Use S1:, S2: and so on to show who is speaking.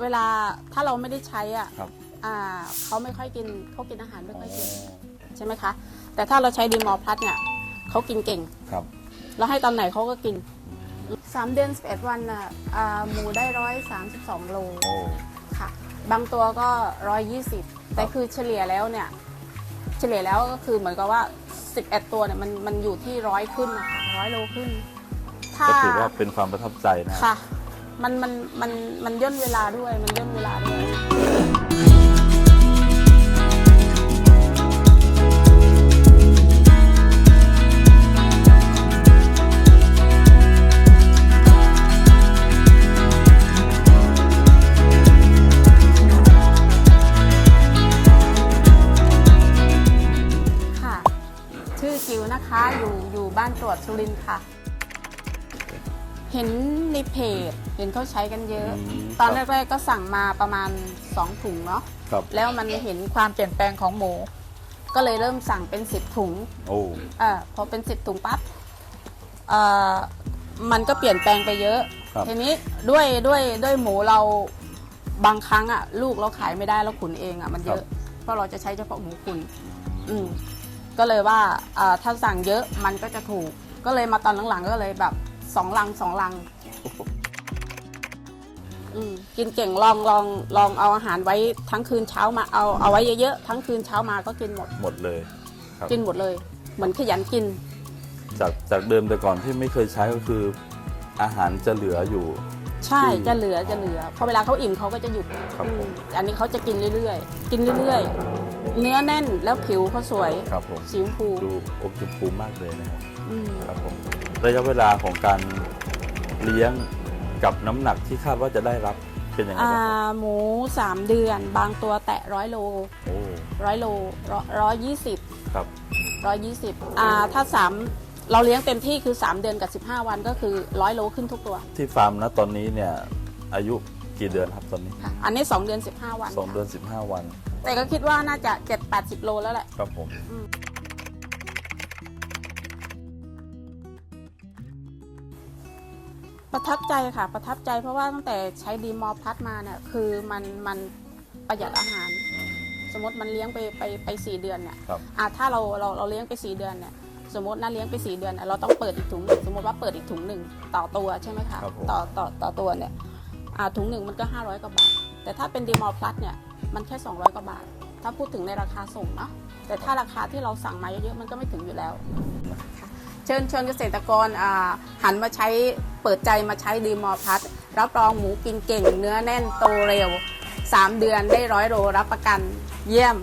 S1: เวลาถ้าเราไม่ได้ใช้อะ
S2: ครับ
S1: อ่าเขาไม่ค่อยกินเขากินอาหารไม่
S2: อ๋อ
S1: ค่อยกินใช่ไหมคะ แต่ถ้าเราใช้ดีมอร์พลัสเนี่ยเขากินเก่ง
S2: ครับ
S1: เราให้ตอนไหนเขาก็กินสามเดือนสิบเอ็ดวันอะอ่าหมูได้ร้อยสามสิบสองโล
S2: โอ้
S1: ค่ะ บางตัวก็ร้อยยี่สิบแต่คือเฉลี่ยแล้วเนี่ย เฉลี่ยแล้วก็คือเหมือนกับว่า11ตัวเนี่ยมันมันอยู่ที่ร้อยขึ้นนะคะร้อยโลขึ้น ถ้า
S2: ก็ถือว่าเป็นความประทับใจนะ
S1: ค่ะ มันมันมันมันย่นเวลาด้วยมันย่นเวลาด้วย ค่ะ ชื่อจิวนะคะอยู่อยู่บ้านตรวจสุรินทร์ค่ะ เห็นในเพจเห็นเขาใช้กันเยอะ
S2: อืม
S1: ตอน
S2: ครับ
S1: แรกๆก็สั่งมาประมาณ 2 ถุงเนาะ
S2: ครับ
S1: แล้วมันเห็นความเปลี่ยนแปลงของหมู ก็เลยเริ่มสั่งเป็น 10 ถุง
S2: โอ้
S1: เออพอเป็น 10 ถุงปั๊บเอ่อมันก็เปลี่ยนแปลงไปเยอะ
S2: ครับ
S1: ทีนี้ด้วยด้วยด้วยหมูเราบางครั้งอะลูกเราขายไม่ได้แล้วขุนเองอะมันเยอะ เพราะเราจะใช้เฉพาะหมูขุน อืมก็เลยว่าเอ่อถ้าสั่งเยอะมันก็จะถูก ก็เลยมาตอนหลังๆก็เลยแบบ สองลังสองลังอืมกินเก่งลองลองลองเอาอาหารไว้ทั้งคืนเช้ามาเอาเอาไว้เยอะๆทั้งคืนเช้ามาก็กินหมด
S2: หมดเลยครับ
S1: กินหมดเลย เหมือนขยันกิน
S2: จากจากเดิมแต่ก่อนที่ไม่เคยใช้ก็คือ อาหารจะเหลืออยู่
S1: ใช่
S2: อืม
S1: จะเหลือจะเหลือพอเวลาเขาอิ่มเขาก็จะหยุด
S2: ครับ
S1: อื
S2: ผมม
S1: อันนี้เขาจะกินเรื่อยๆ กินเรื่อยๆ เนื้อแน่นแล้วผิวเขาสวย
S2: ครับผม
S1: สีชมพู
S2: ดูอมชมพูมากเลยนะครับ
S1: อืม
S2: ครับผม ระยะเวลาของการเลี้ยงกับน้ำหนักที่คาดว่าจะได้รับเป็นยังไง
S1: อ่า
S2: บ้างครับ
S1: หมูสามเดือน บางตัวแตะร้อยโล
S2: โอ้
S1: ร้อยโลร้อยยี่สิบ
S2: ครับ
S1: ร้อยยี่สิบอ่าถ้าสามเราเลี้ยงเต็มที่คือ 3 เดือนกับ 15 วันก็คือร้อยโลขึ้นทุกตัว
S2: ที่ฟาร์มนะตอนนี้เนี่ยอายุกี่เดือนครับตอนนี้
S1: ค่ะอันนี้ 2 เดือน 15 วัน
S2: สองเดือนสิบห้าวัน
S1: แต่ก็คิดว่าน่าจะ 7-80 โลแล้วแหละ
S2: ครับผม
S1: ประทับใจค่ะประทับใจเพราะว่าตั้งแต่ใช้ดีมอร์พลัสมาเนี่ยคือมันมันประหยัดอาหาร
S2: อืม
S1: สมมติมันเลี้ยงไปไปไปสี่เดือนเนี่ย
S2: ครับ
S1: อะถ้าเราเราเราเลี้ยงไปสี่เดือนเนี่ยสมมติน่าเลี้ยงไปสี่เดือนเนี่ยเราต้องเปิดอีกถุงหนึ่งสมมติว่าเปิดอีกถุงหนึ่งต่อตัวใช่ไหมคะ
S2: ครับผม
S1: ต่อต่อต่อตัวเนี่ยอ่าถุงหนึ่งมันก็ 500กว่าบาท แต่ถ้าเป็นดีมอร์พลัสเนี่ยมันแค่ 200กว่าบาท ถ้าพูดถึงในราคาส่งเนาะแต่ถ้าราคาที่เราสั่งมาเยอะๆมันก็ไม่ถึงอยู่แล้วค่ะเชิญเชิญเกษตรกรอ่าหันมาใช้ เปิดใจมาใช้ดีมอพัทรับรองหมูกินเก่ง เนื้อแน่นโตเร็ว 3 เดือนได้ร้อยโลรับประกัน เยี่ยม